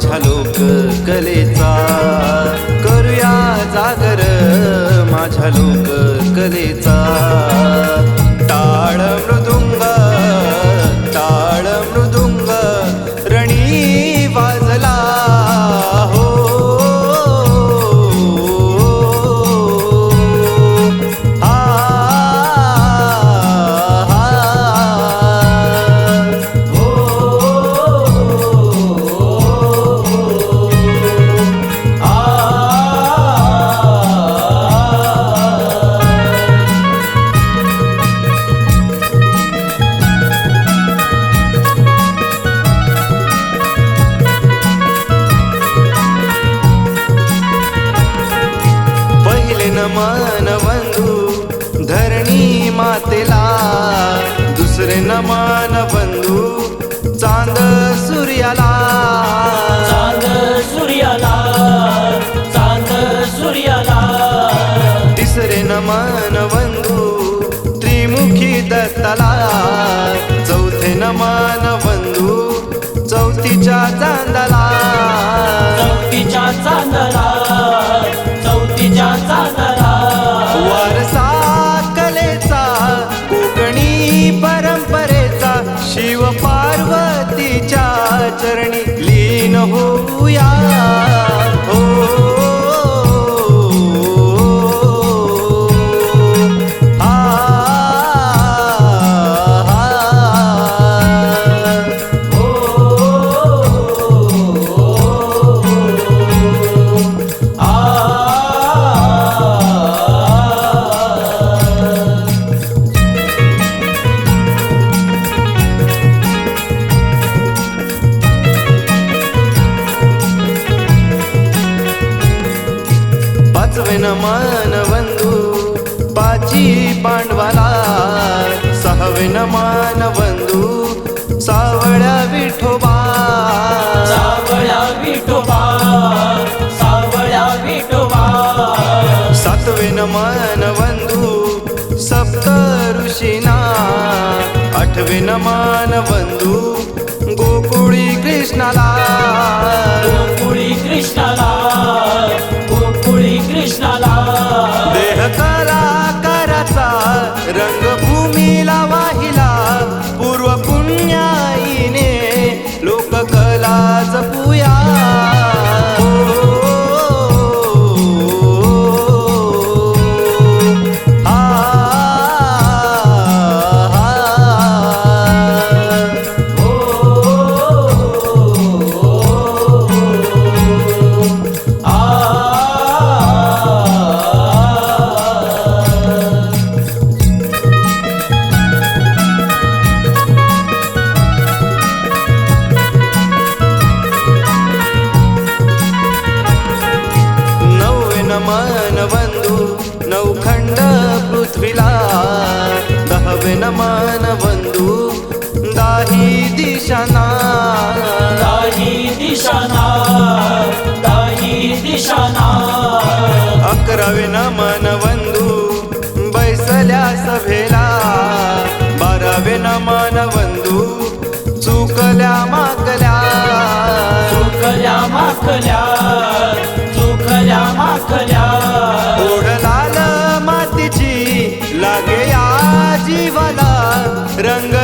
लोक कलेचा. करूया जागर माझ्या लोक कलेचा. पहिले नमन बंधू धरणी मातेला. दुसरे नमन बंधू चांद सूर्याला. चांद सूर्याला चांद सूर्याला. तिसरे नमन बंधू त्रिमुखी दत्ताला. चौथे बंधू चौथीच्या चांदला. चौथीच्या चांदला. पाचवे नमन बंधू पाची पांडवाला सहावे नमन बंधू सावळ्या विठोबा. सावळ्या विठोबा सावळ्या विठोबा. सातवे नमन बंधू सप्त ऋषीना. आठवे नमन बंधू गोकुळी कृष्णाला. गोकुळी कृष्णाला. दहावे नमन बंधू दाही दिशाना दाही दिशाना दाही दिशाना अकरावे नमन बंधू बैसल्या सभेला. बारावे नमन बंधू चुकल्या माकल्या. चुकल्या माकल्या चुकल्या माकल्या. ओढ लाल मातीची लागे जीवाला रंग